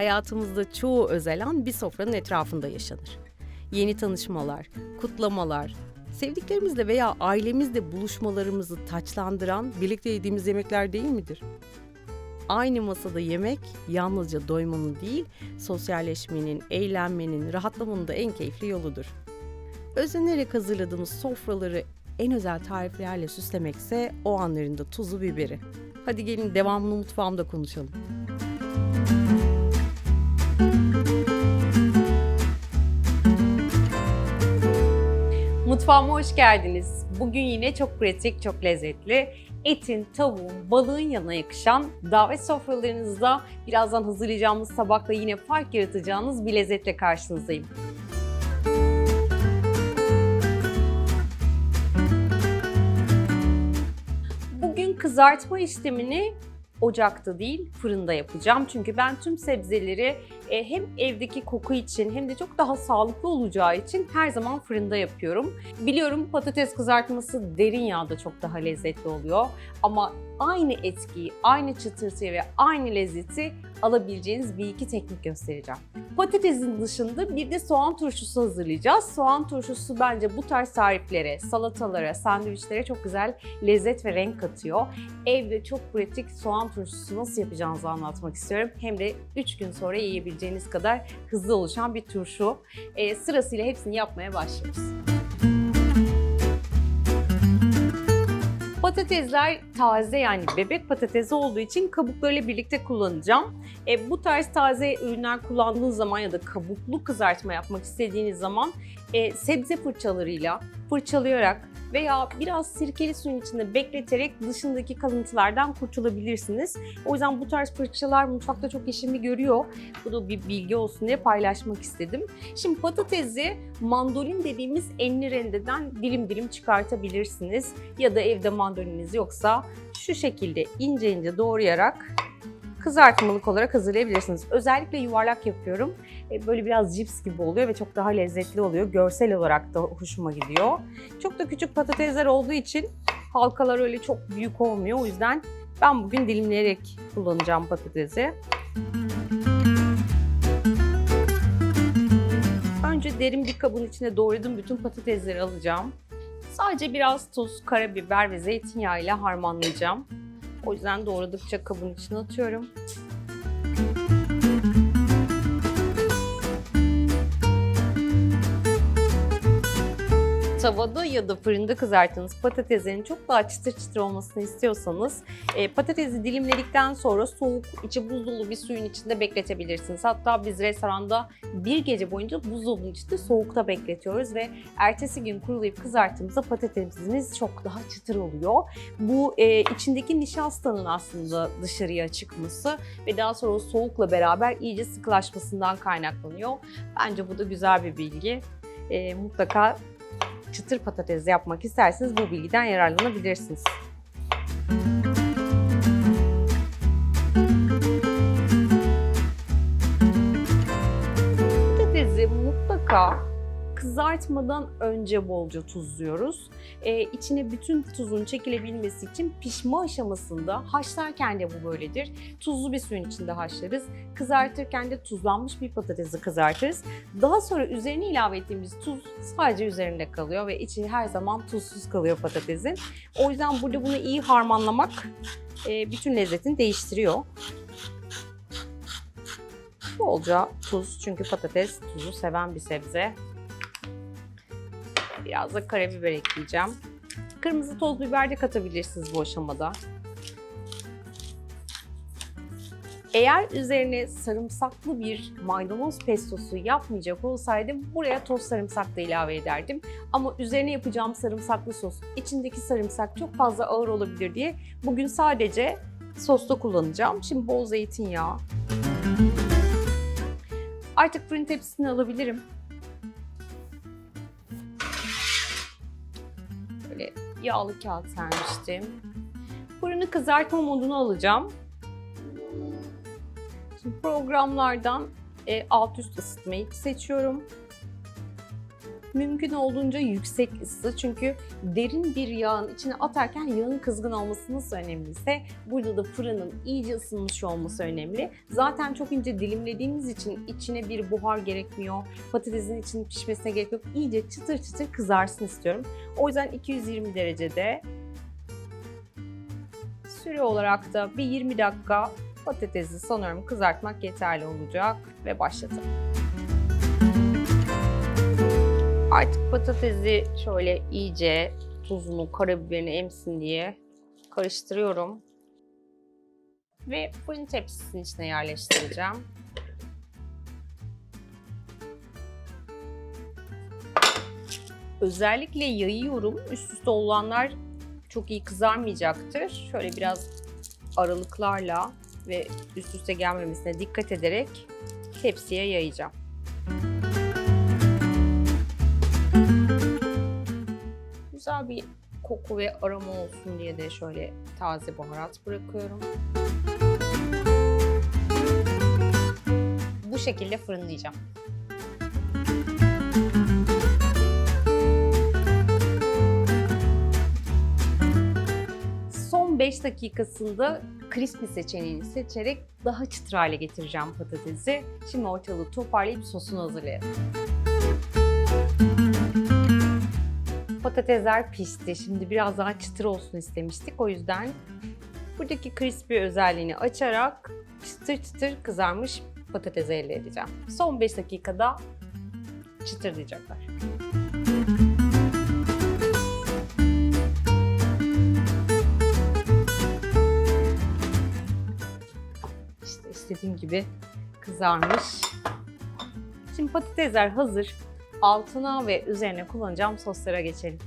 hayatımızda çoğu özel an bir sofranın etrafında yaşanır. Yeni tanışmalar, kutlamalar, sevdiklerimizle veya ailemizle buluşmalarımızı taçlandıran birlikte yediğimiz yemekler değil midir? Aynı masada yemek yalnızca doymanın değil, sosyalleşmenin, eğlenmenin, rahatlamanın da en keyifli yoludur. Özenerek hazırladığımız sofraları en özel tariflerle süslemekse o anların da tuzu biberi. Hadi gelin devamlı mutfağımda konuşalım. Mutfağıma hoş geldiniz. Bugün yine çok pratik, çok lezzetli. Etin, tavuğun, balığın yanına yakışan davet sofralarınızda birazdan hazırlayacağımız tabakla yine fark yaratacağınız bir lezzetle karşınızdayım. Bugün kızartma işlemini ocakta değil fırında yapacağım. Çünkü ben tüm sebzeleri e, hem evdeki koku için hem de çok daha sağlıklı olacağı için her zaman fırında yapıyorum. Biliyorum patates kızartması derin yağda çok daha lezzetli oluyor. Ama aynı etkiyi, aynı çıtırtıyı ve aynı lezzeti alabileceğiniz bir iki teknik göstereceğim. Patatesin dışında bir de soğan turşusu hazırlayacağız. Soğan turşusu bence bu tarz tariflere, salatalara, sandviçlere çok güzel lezzet ve renk katıyor. Evde çok pratik soğan turşusu nasıl yapacağınızı anlatmak istiyorum. Hem de 3 gün sonra yiyebileceğiniz kadar hızlı oluşan bir turşu. E, sırasıyla hepsini yapmaya başlıyoruz. Patatesler taze yani bebek patatesi olduğu için kabuklarıyla birlikte kullanacağım. E, bu tarz taze ürünler kullandığınız zaman ya da kabuklu kızartma yapmak istediğiniz zaman e, sebze fırçalarıyla fırçalayarak veya biraz sirkeli suyun içinde bekleterek dışındaki kalıntılardan kurtulabilirsiniz. O yüzden bu tarz fırçalar mutfakta çok işimi görüyor. Bu da bir bilgi olsun diye paylaşmak istedim. Şimdi patatesi mandolin dediğimiz enli rendeden dilim dilim çıkartabilirsiniz. Ya da evde mandoliniz yoksa şu şekilde ince ince doğrayarak kızartmalık olarak hazırlayabilirsiniz. Özellikle yuvarlak yapıyorum. E, Böyle biraz cips gibi oluyor ve çok daha lezzetli oluyor. Görsel olarak da hoşuma gidiyor. Çok da küçük patatesler olduğu için halkalar öyle çok büyük olmuyor. O yüzden ben bugün dilimleyerek kullanacağım patatesi. Önce derin bir kabın içine doğradığım bütün patatesleri alacağım. Sadece biraz tuz, karabiber ve zeytinyağı ile harmanlayacağım. O yüzden doğradıkça kabın içine atıyorum. Tavada ya da fırında kızarttığınız patateslerin çok daha çıtır çıtır olmasını istiyorsanız e, patatesi dilimledikten sonra soğuk, içi buz dolu bir suyun içinde bekletebilirsiniz. Hatta biz restoranda bir gece boyunca buzdolabının içinde soğukta bekletiyoruz ve ertesi gün kurulayıp kızarttığımızda patatesimiz çok daha çıtır oluyor. Bu e, içindeki nişastanın aslında dışarıya çıkması ve daha sonra o soğukla beraber iyice sıkılaşmasından kaynaklanıyor. Bence bu da güzel bir bilgi. E, mutlaka çıtır patates yapmak isterseniz bu bilgiden yararlanabilirsiniz. Patatesi mutlaka kızartmadan önce bolca tuzluyoruz. Ee, içine bütün tuzun çekilebilmesi için pişme aşamasında haşlarken de bu böyledir. Tuzlu bir suyun içinde haşlarız. Kızartırken de tuzlanmış bir patatesi kızartırız. Daha sonra üzerine ilave ettiğimiz tuz sadece üzerinde kalıyor ve içi her zaman tuzsuz kalıyor patatesin. O yüzden burada bunu iyi harmanlamak e, bütün lezzetini değiştiriyor. Bolca tuz çünkü patates tuzu seven bir sebze. Biraz da karabiber ekleyeceğim. Kırmızı toz biber de katabilirsiniz bu aşamada. Eğer üzerine sarımsaklı bir maydanoz pestosu yapmayacak olsaydım buraya toz sarımsak da ilave ederdim. Ama üzerine yapacağım sarımsaklı sos içindeki sarımsak çok fazla ağır olabilir diye bugün sadece sosta kullanacağım. Şimdi bol zeytinyağı. Artık fırın tepsisini alabilirim. Yağlı kağıt sermiştim. Fırını kızartma moduna alacağım. Şimdi programlardan e, alt üst ısıtmayı seçiyorum. Mümkün olduğunca yüksek ısı çünkü derin bir yağın içine atarken yağın kızgın olması nasıl önemliyse burada da fırının iyice ısınmış olması önemli. Zaten çok ince dilimlediğimiz için içine bir buhar gerekmiyor. Patatesin için pişmesine gerek yok. İyice çıtır çıtır kızarsın istiyorum. O yüzden 220 derecede süre olarak da bir 20 dakika patatesi sanıyorum kızartmak yeterli olacak ve başlatalım. Artık patatesi şöyle iyice tuzunu, karabiberini emsin diye karıştırıyorum. Ve fırın tepsisinin içine yerleştireceğim. Özellikle yayıyorum. Üst üste olanlar çok iyi kızarmayacaktır. Şöyle biraz aralıklarla ve üst üste gelmemesine dikkat ederek tepsiye yayacağım. Güzel bir koku ve aroma olsun diye de şöyle taze baharat bırakıyorum. Bu şekilde fırınlayacağım. Son 5 dakikasında crispy seçeneğini seçerek daha çıtır hale getireceğim patatesi. Şimdi ortalığı toparlayıp sosunu hazırlayalım. Patatesler pişti. Şimdi biraz daha çıtır olsun istemiştik. O yüzden buradaki crispy özelliğini açarak çıtır çıtır kızarmış patates elde edeceğim. Son 5 dakikada çıtırlayacaklar. İşte istediğim gibi kızarmış. Şimdi patatesler hazır. Altına ve üzerine kullanacağım soslara geçelim.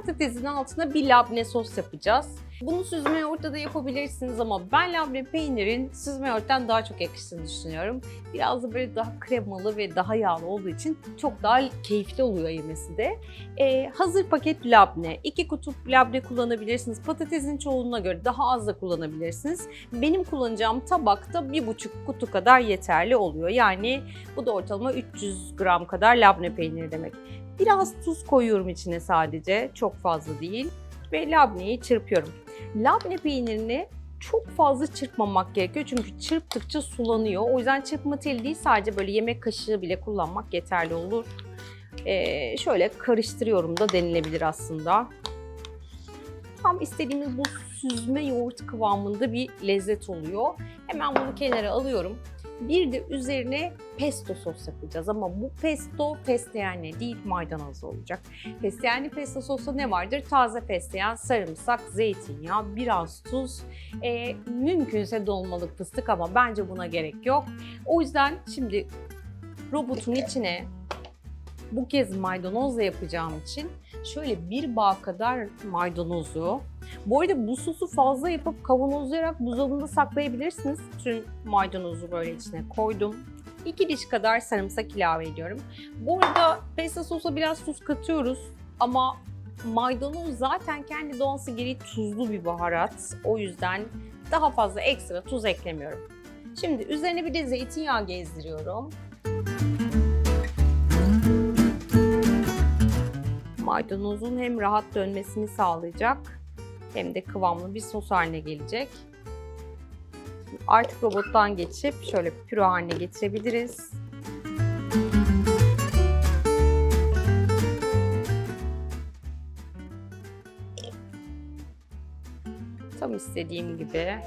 Patatesin altına bir labne sos yapacağız. Bunu süzme yoğurtta da yapabilirsiniz ama ben labne peynirin süzme yoğurttan daha çok yakıştığını düşünüyorum. Biraz da böyle daha kremalı ve daha yağlı olduğu için çok daha keyifli oluyor yemesi de. Ee, hazır paket labne, iki kutu labne kullanabilirsiniz. Patatesin çoğunluğuna göre daha az da kullanabilirsiniz. Benim kullanacağım tabakta bir buçuk kutu kadar yeterli oluyor. Yani bu da ortalama 300 gram kadar labne peyniri demek. Biraz tuz koyuyorum içine sadece, çok fazla değil. Ve labneyi çırpıyorum. Labne peynirini çok fazla çırpmamak gerekiyor çünkü çırptıkça sulanıyor. O yüzden çırpma teli değil sadece böyle yemek kaşığı bile kullanmak yeterli olur. Ee, şöyle karıştırıyorum da denilebilir aslında. Tam istediğimiz bu süzme yoğurt kıvamında bir lezzet oluyor. Hemen bunu kenara alıyorum. Bir de üzerine pesto sos yapacağız ama bu pesto fesleğenle değil maydanozlu olacak. Fesleğenli pesto sosu ne vardır? Taze fesleğen, sarımsak, zeytinyağı, biraz tuz, e, mümkünse dolmalık fıstık ama bence buna gerek yok. O yüzden şimdi robotun içine bu kez maydanozla yapacağım için şöyle bir bağ kadar maydanozu, bu arada bu sosu fazla yapıp kavanozlayarak buzdolabında saklayabilirsiniz. Tüm maydanozu böyle içine koydum. 2 diş kadar sarımsak ilave ediyorum. Bu arada pesto sosa biraz tuz katıyoruz ama maydanoz zaten kendi doğası gereği tuzlu bir baharat. O yüzden daha fazla ekstra tuz eklemiyorum. Şimdi üzerine bir de zeytinyağı gezdiriyorum. Maydanozun hem rahat dönmesini sağlayacak hem de kıvamlı bir sos haline gelecek. Artık robottan geçip şöyle püre haline getirebiliriz. Tam istediğim gibi.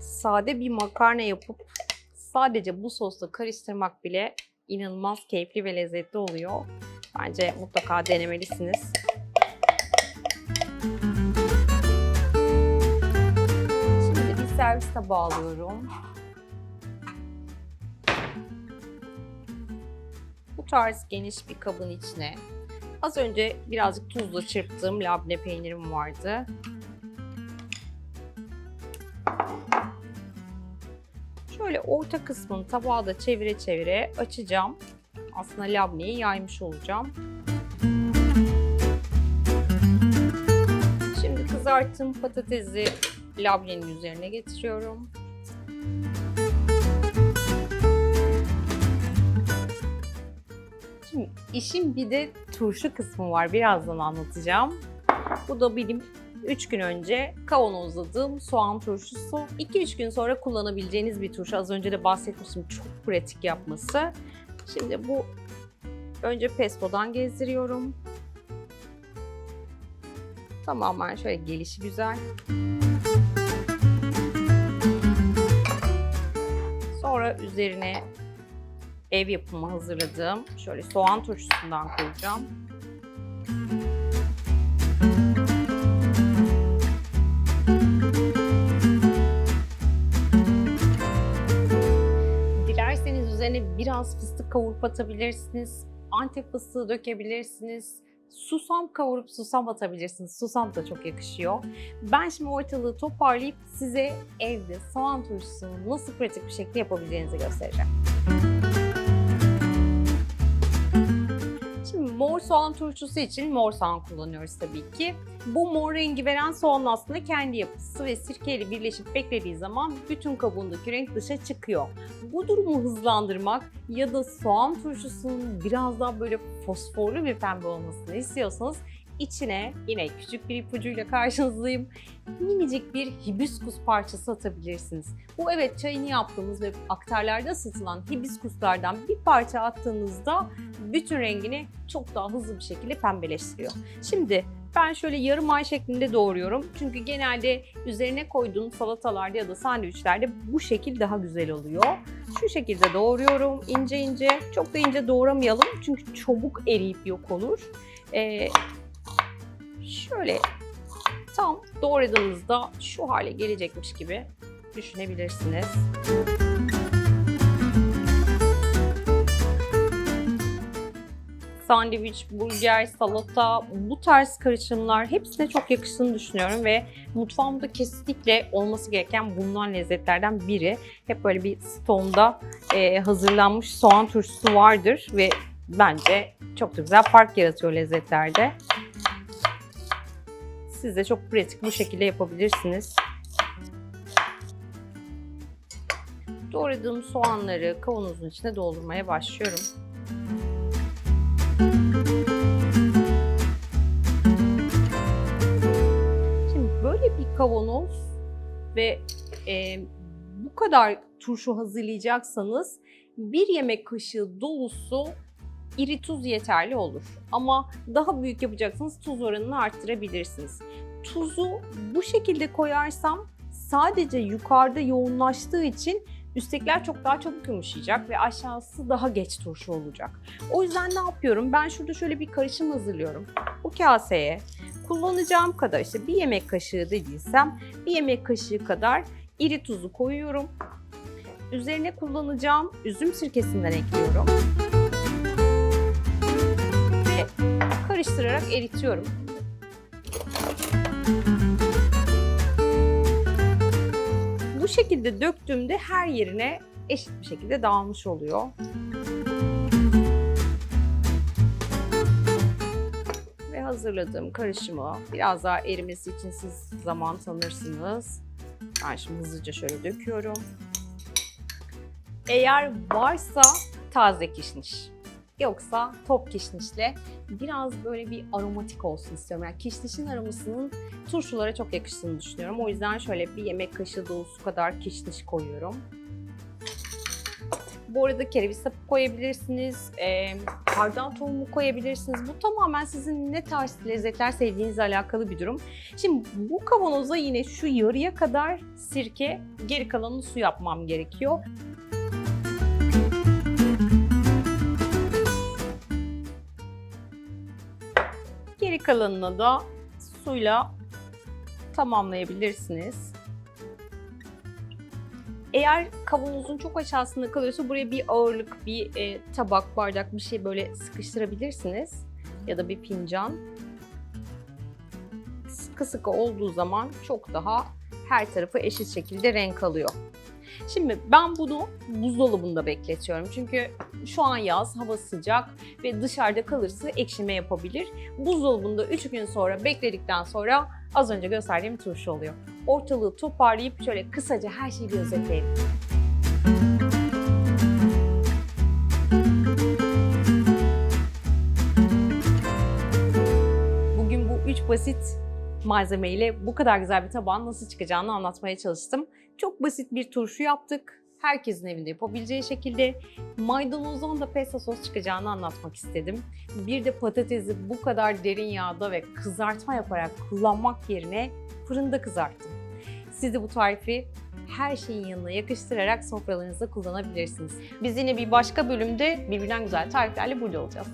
Sade bir makarna yapıp sadece bu sosla karıştırmak bile inanılmaz keyifli ve lezzetli oluyor. Bence mutlaka denemelisiniz. Şimdi bir servis tabağı alıyorum. Bu tarz geniş bir kabın içine az önce birazcık tuzla çırptığım labne peynirim vardı. Şöyle orta kısmını tabağa da çevire çevire açacağım. Aslında labneyi yaymış olacağım. kızarttığım patatesi labnenin üzerine getiriyorum. Şimdi işin bir de turşu kısmı var. Birazdan anlatacağım. Bu da benim 3 gün önce kavanozladığım soğan turşusu. 2-3 gün sonra kullanabileceğiniz bir turşu. Az önce de bahsetmiştim. Çok pratik yapması. Şimdi bu önce pestodan gezdiriyorum. Tamamen şöyle gelişi güzel. Sonra üzerine ev yapımı hazırladığım şöyle soğan turşusundan koyacağım. Biraz fıstık kavurup atabilirsiniz. Antep fıstığı dökebilirsiniz. Susam kavurup susam atabilirsiniz. Susam da çok yakışıyor. Ben şimdi ortalığı toparlayıp size evde soğan turşusunu nasıl pratik bir şekilde yapabileceğinizi göstereceğim. Mor soğan turşusu için mor soğan kullanıyoruz tabii ki. Bu mor rengi veren soğan aslında kendi yapısı ve sirkeyle birleşip beklediği zaman bütün kabuğundaki renk dışa çıkıyor. Bu durumu hızlandırmak ya da soğan turşusunun biraz daha böyle fosforlu bir pembe olmasını istiyorsanız içine yine küçük bir ipucuyla karşınızdayım. Minicik bir hibiskus parçası atabilirsiniz. Bu evet çayını yaptığımız ve aktarlarda satılan hibiskuslardan bir parça attığınızda bütün rengini çok daha hızlı bir şekilde pembeleştiriyor. Şimdi ben şöyle yarım ay şeklinde doğruyorum. Çünkü genelde üzerine koyduğum salatalarda ya da sandviçlerde bu şekil daha güzel oluyor. Şu şekilde doğruyorum ince ince. Çok da ince doğramayalım çünkü çabuk eriyip yok olur. Ee, şöyle tam doğradığınızda şu hale gelecekmiş gibi düşünebilirsiniz. Sandviç, burger, salata bu tarz karışımlar hepsine çok yakıştığını düşünüyorum ve mutfağımda kesinlikle olması gereken bulunan lezzetlerden biri. Hep böyle bir stone'da e, hazırlanmış soğan turşusu vardır ve bence çok da güzel fark yaratıyor lezzetlerde. Siz de çok pratik bu şekilde yapabilirsiniz. Doğradığım soğanları kavanozun içine doldurmaya başlıyorum. Şimdi böyle bir kavanoz ve e, bu kadar turşu hazırlayacaksanız bir yemek kaşığı dolusu iri tuz yeterli olur. Ama daha büyük yapacaksanız tuz oranını arttırabilirsiniz. Tuzu bu şekilde koyarsam sadece yukarıda yoğunlaştığı için üsttekiler çok daha çabuk yumuşayacak ve aşağısı daha geç turşu olacak. O yüzden ne yapıyorum? Ben şurada şöyle bir karışım hazırlıyorum. Bu kaseye kullanacağım kadar işte bir yemek kaşığı dediysem bir yemek kaşığı kadar iri tuzu koyuyorum. Üzerine kullanacağım üzüm sirkesinden ekliyorum. Eritiyorum. Bu şekilde döktüğümde her yerine eşit bir şekilde dağılmış oluyor. Ve hazırladığım karışımı biraz daha erimesi için siz zaman tanırsınız. Ben şimdi hızlıca şöyle döküyorum. Eğer varsa taze kişniş. Yoksa top kişnişle biraz böyle bir aromatik olsun istiyorum. Yani kişnişin aromasının turşulara çok yakıştığını düşünüyorum. O yüzden şöyle bir yemek kaşığı dolusu kadar kişniş koyuyorum. Bu arada kereviz sapı koyabilirsiniz, e, hardal tohumu koyabilirsiniz. Bu tamamen sizin ne tarz lezzetler sevdiğinizle alakalı bir durum. Şimdi bu kavanoza yine şu yarıya kadar sirke, geri kalanını su yapmam gerekiyor. Kalanını da suyla tamamlayabilirsiniz. Eğer kavanozun çok aşağısında kalıyorsa buraya bir ağırlık, bir e, tabak, bardak bir şey böyle sıkıştırabilirsiniz. Ya da bir fincan. Sıkı sıkı olduğu zaman çok daha her tarafı eşit şekilde renk alıyor. Şimdi ben bunu buzdolabında bekletiyorum. Çünkü şu an yaz, hava sıcak ve dışarıda kalırsa ekşime yapabilir. Buzdolabında 3 gün sonra bekledikten sonra az önce gösterdiğim turşu oluyor. Ortalığı toparlayıp şöyle kısaca her şeyi bir özetleyelim. Bugün bu üç basit malzemeyle bu kadar güzel bir tabağın nasıl çıkacağını anlatmaya çalıştım. Çok basit bir turşu yaptık. Herkesin evinde yapabileceği şekilde maydanozdan da pesto sos çıkacağını anlatmak istedim. Bir de patatesi bu kadar derin yağda ve kızartma yaparak kullanmak yerine fırında kızarttım. Siz de bu tarifi her şeyin yanına yakıştırarak sofralarınızda kullanabilirsiniz. Biz yine bir başka bölümde birbirinden güzel tariflerle burada olacağız.